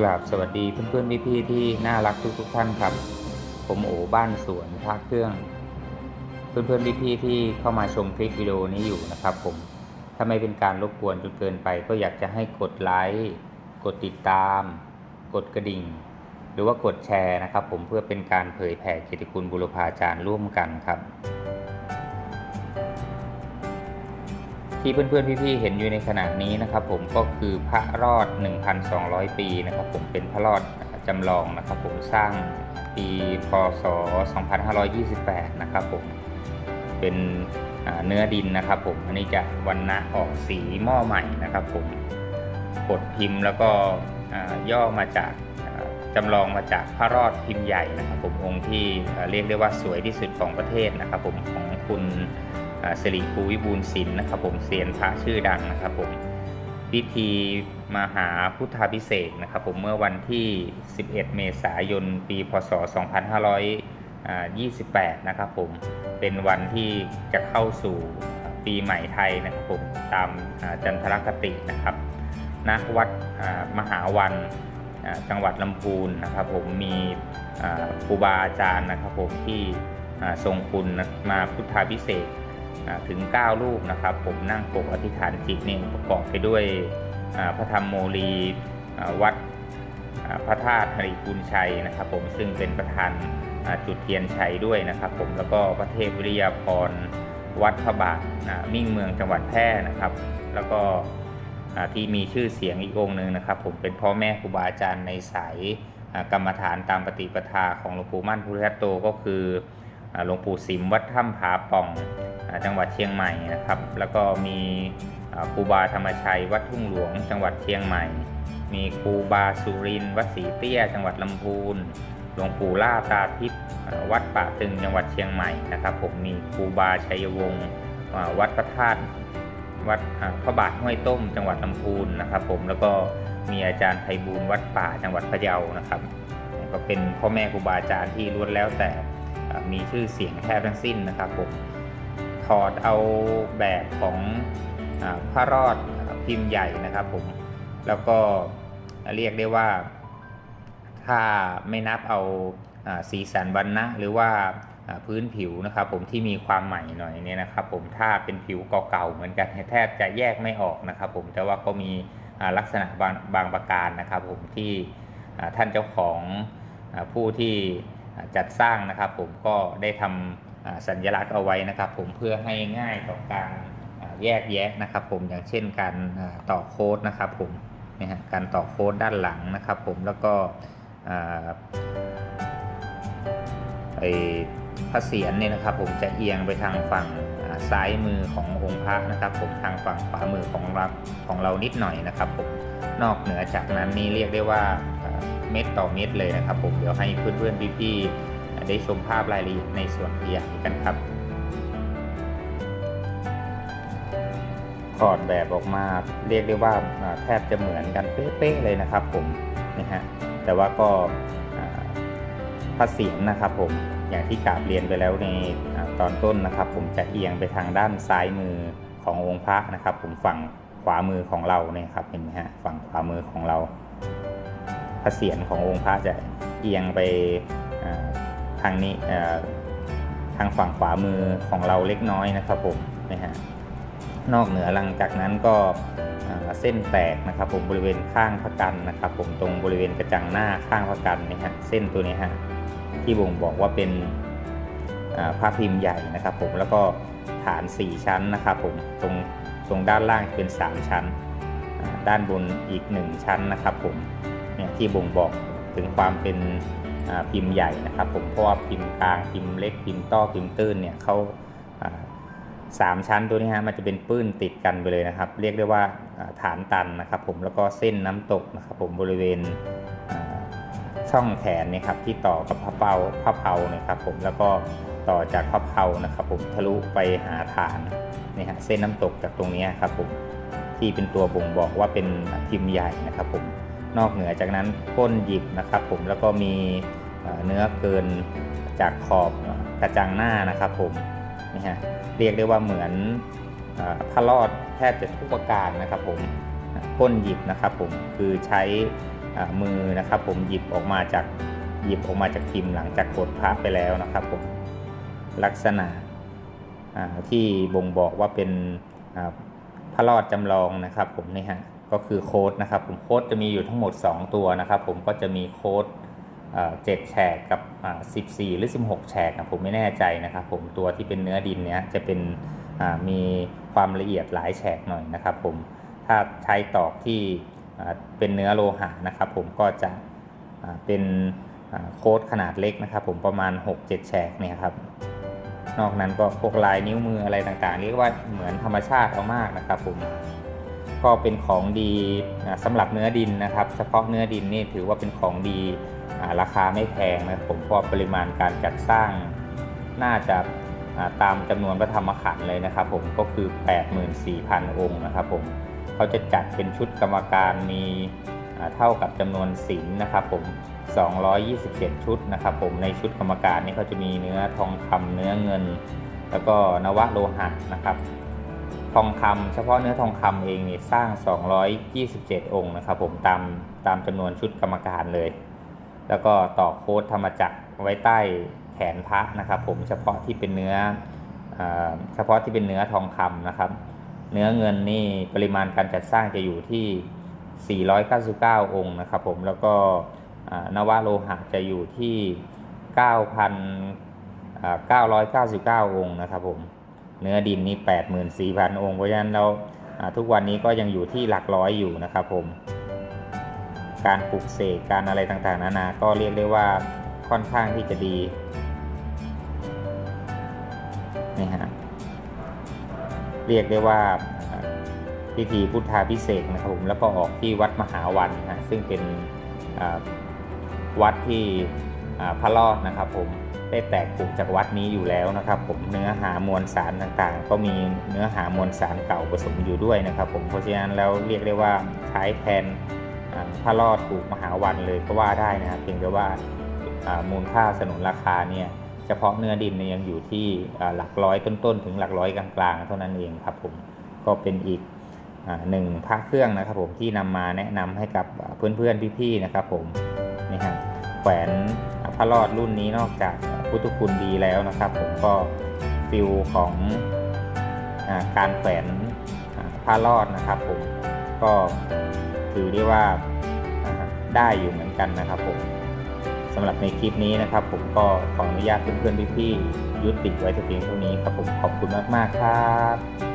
กราบสวัสดีเพื่อนๆพี่ๆที่น่ารักทุกๆท่านครับ ผมโอบ้านสวนพระเครื่อง เพื่อนๆพี่ๆที่เข้ามาชมคลิปวิดีโอนี้อยู่นะครับ ผมถ้าไม่เป็นการรบกวนจนเกินไป ก็อยากจะให้กดไลค์กดติดตาม กดกระดิ่ง หรือว่ากดแชร์นะครับ ผมเพื่อเป็นการเผยแผ่เกียรติคุณบุรพาจารย์ร่วมกันครับ ที่เพื่อนๆพี่ๆเห็นอยู่ในขณะนี้นะครับ ผมก็คือพระรอด 1,200 ปีนะครับ ผมเป็นพระรอดจำลองนะครับ ผมสร้างปีพศ 2528 นะครับ ผมเป็นเนื้อดินนะครับ ผมอันนี้จะวันนะออกสีหม้อใหม่นะครับ ผมกดพิมพ์แล้วก็ย่อมาจากจำลองมาจากพระรอดพิมพ์ใหญ่นะครับ ผมองค์ที่เรียกได้ว่าสวยที่สุดของประเทศนะครับ ผมของคุณ สิริภูวิบูลศิลป์นะครับผมเซียนพระชื่อดังนะครับผมพิธีมหาพุทธาพิเศษนะครับผมเมื่อวันที่ 11 เมษายน ปี พศ 2528 นะครับผมเป็นวันที่จะเข้าสู่ปีใหม่ไทยนะครับผมตามจันทรคตินะครับณวัดมหาวันจังหวัดลำพูนนะครับผมมีครูบาอาจารย์นะครับผมที่ทรงคุณมาพุทธาพิเศษ ถึง 9 รูปนะครับ ผมนั่งปกอธิษฐานจิตเนี่ยประกอบไปด้วยพระธรรมโมลีวัดพระธาตุหริปุญชัยนะครับ ผมซึ่งเป็นประธานจุดเทียนชัยด้วยนะครับ ผมแล้วก็พระเทพวิริยาพรวัดพระบาทมิ่งเมืองจังหวัดแพร่นะครับ แล้วก็ที่มีชื่อเสียงอีกองหนึ่งนะครับ ผมเป็นพ่อแม่ครูบาอาจารย์ในสายกรรมฐานตามปฏิปทาของหลวงปู่มั่นพุทธโตก็คือ หลวงปู่สิมวัดถ้ำผาป่องจังหวัดเชียงใหม่นะครับ แล้วก็มีครูบาธรรมชัยวัดทุ่งหลวง จังหวัดเชียงใหม่ มีครูบาสุรินวัดศรีเตี้ย จังหวัดลำพูนหลวงปู่ล่าตาทิพย์วัดป่าตึงจังหวัดเชียงใหม่นะครับ ผมมีครูบาชัยวงศ์วัดพระธาตุวัดพระบาทห้วยต้ม จังหวัดลำพูนนะครับ ผมแล้วก็มีอาจารย์ไพบูลวัดป่าจังหวัดพะเยานะครับ ก็เป็นพ่อแม่ครูบาอาจารย์ที่ล้วนแล้วแต่ มีชื่อเสียงแทบทั้งสิ้นนะครับผมถอดเอาแบบของอาพระรอดพิมพ์ใหญ่นะครับผมแล้วก็เรียกได้ว่า ถ้าไม่นับเอาอสีสันวันนะหรือว่าพื้นผิวนะครับผมที่มีความใหม่หน่อยเนี่ยนะครับผมถ้าเป็นผิวเก่าๆเหมือนกันแทบจะแยกไม่ออกนะครับผมแต่ว่าก็มีลักษณะบางบางประการนะครับผมที่ท่านเจ้าของอผู้ที่ จัดสร้างนะครับผมก็ได้ทำอ่าสัญลักษณ์เอาไว้นะครับผมเพื่อให้ง่ายต่อการแยกแยะนะครับผมอย่างเช่นการต่อโค้ดนะครับผมเนี่ยฮะการต่อโค้ดด้านหลังนะครับผมแล้วก็ไอพระเศียรเนี่ยนะครับผมจะเอียงไปทางฝั่งซ้ายมือขององค์พระนะครับผมทางฝั่งขวามือของเราของเรานิดหน่อยนะครับผมนอกเหนือจากนั้นนี่เรียกได้ว่า เม็ดต่อเม็ดเลยนะครับ ผมเดี๋ยวให้เพื่อนๆพี่ๆได้ชมภาพรายละเอียดในส่วนที่อยากกันครับถอดแบบออกมาเรียกได้ว่าแทบจะเหมือนกันเป๊ะๆเลยนะครับ ผมนี่ฮะแต่ว่าก็อ่าพระเสียงนะครับผมอย่างที่กราบเรียนไปแล้วในอตอนต้นนะครับ ผมจะเอียงไปทางด้านซ้ายมือขององค์พระนะครับ ผมฝั่งขวามือของเราเนี่ยครับเห็นไหมฮะฝั่งขวามือของเรา พระเศียรขององค์พระจะเอียงไปทางนี้ทางฝั่งขวามือของเราเล็กน้อยนะครับผมนะฮะนอกเหนือหลังจากนั้นก็เส้นแตกนะครับผมบริเวณข้างพระกันนะครับผมตรงบริเวณกระจังหน้าข้างพระกันนี่ยฮะเส้นตัวนี้ฮะที่บ่งบอกว่าเป็นผ้าพิมพ์ใหญ่นะครับผมแล้วก็ฐาน 4 ชั้นนะครับผมตรงตรงด้านล่างเป็น 3 ชั้น ด้านบนอีก 1 ชั้นนะครับผม เนี่ยที่บ่งบอกถึงความเป็นพิมพ์ใหญ่นะครับผมเพราะว่าพิมพ์กลางพิมพ์เล็กพิมพ์ต้อพิมพ์ตื้นเนี่ยเขาอ่าสามชั้นตัวนี้ฮะมันจะเป็นปื้นติดกันไปเลยนะครับ เรียกได้ว่าฐานตันนะครับผมแล้วก็เส้นน้ำตกนะครับผมบริเวณช่องแขนเนี่ยครับที่ต่อกับพระเปาพระเพาเนี่ยครับผมแล้วก็ต่อจากพระเพานะครับผมทะลุไปหาฐานเนี่ยฮะเส้นน้ำตกจากตรงนี้ครับผมที่เป็นตัวบ่งบอกว่าเป็นพิมพ์ใหญ่นะครับผม นอกเหนือจากนั้นก้นหยิบนะครับผมแล้วก็มีเนื้อเกินจากขอบกระจังหน้านะครับผมนี่ฮะเรียกได้ว่าเหมือนเอ่อพระรอดแทบจะทุกประการนะครับผมก้นหยิบนะครับผมคือใช้มือนะครับผมหยิบออกมาจากหยิบออกมาจากพิมพ์หลังจากกดพระไปแล้วนะครับผมลักษณะที่บ่งบอกว่าเป็นอ่าพระรอดจำลองนะครับผมนี่ฮะ ก็คือโค้ดนะครับผมโค้ดจะมีอยู่ทั้งหมด 2 ตัวนะครับผมก็จะมีโค้ดเอ่อ7แฉกกับ 14 หรือ 16 แฉกนะผมไม่แน่ใจนะครับผมตัวที่เป็นเนื้อดินเนี้ยจะเป็นมีความละเอียดหลายแฉกหน่อยนะครับผมถ้าใช้ตอกที่เป็นเนื้อโลหะนะครับผมก็จะเป็นโค้ดขนาดเล็กนะครับผมประมาณ 6-7 แฉกเนี่ยครับนอกนั้นก็พวกลายนิ้วมืออะไรต่างๆเรียกว่าเหมือนธรรมชาติเอามากนะครับผม ก็เป็นของดีอ่าสำหรับเนื้อดินนะครับ เฉพาะเนื้อดินนี่ถือว่าเป็นของดีราคาไม่แพงนะผมเพราะปริมาณการจัดสร้างน่าจะตามจำนวนพระธรรมขันธ์เลยนะครับ ผมก็คือ 84,000 องค์นะครับ ผมเขาจะจัดเป็นชุดกรรมการมีเท่ากับจำนวนศิลนะครับ ผม 227 ชุดนะครับ ผมในชุดกรรมการนี่เขาจะมีเนื้อทองคำเนื้อเงิน แล้วก็นวโลหะนะครับ ทองคำเฉพาะเนื้อทองคำเองนี่สร้าง 227 องค์นะครับผมตามตามจำนวนชุดกรรมการเลย แล้วก็ต่อโค้ดธรรมจักรไว้ใต้แขนพระนะครับผมเฉพาะที่เป็นเนื้อเอเฉพาะที่เป็นเนื้อทองคำนะครับ เนื้อเงินนี่ปริมาณการจัดสร้างจะอยู่ที่ 499 องค์นะครับผมแล้วก็อ่านวโลหะจะอยู่ที่ 9,999 องค์นะครับผม เนื้อดินนี่84,000 องค์เพราะฉะนั้นเราทุกวันนี้ก็ยังอยู่ที่หลักร้อยอยู่นะครับผม การปลูกเสกการอะไรต่างๆ นานา ก็เรียกได้ว่าค่อนข้างที่จะดีนี่ฮะเรียกได้ว่าพิธีพุทธาพิเศษนะครับผมแล้วก็ออกที่วัดมหาวันนะซึ่งเป็นวัดที่พระรอดนะครับผม ได้แตกปลูกจากวัดนี้อยู่แล้วนะครับ ผมเนื้อหามวลสารต่างๆ ก็มีเนื้อหามวลสารเก่าผสมอยู่ด้วยนะครับ ผมเพราะฉะนั้นแล้วเรียกได้ว่าใช้แทนพระรอดปลูกมหาวันเลยก็ว่าได้นะครับเพียงแต่ว่ามูลค่าสนุนราคาเนี่ยเฉพาะเนื้อดินเนี่ยยังอยู่ที่หลักร้อยต้นๆ ถึงหลักร้อยกลางๆ เท่านั้นเองครับผมก็เป็นอีกอหนึ่งพระเครื่องนะครับผมที่นำมาแนะนำให้กับเพื่อนๆพี่ๆนะครับผมนี่ฮะแขวนพระรอดรุ่นนี้นอกจาก พุทธคุณดีแล้วนะครับ ผมก็ฟิลของอการแขวนผ้ารอดนะครับ ผมก็ถือได้ว่าอ่าได้อยู่เหมือนกันนะครับผมสำหรับในคลิปนี้นะครับ ผมก็ขออนุญาตเพื่อนๆพี่ๆยุติไว้แต่เพียงเท่านี้ครับผมขอบคุณมากๆครับ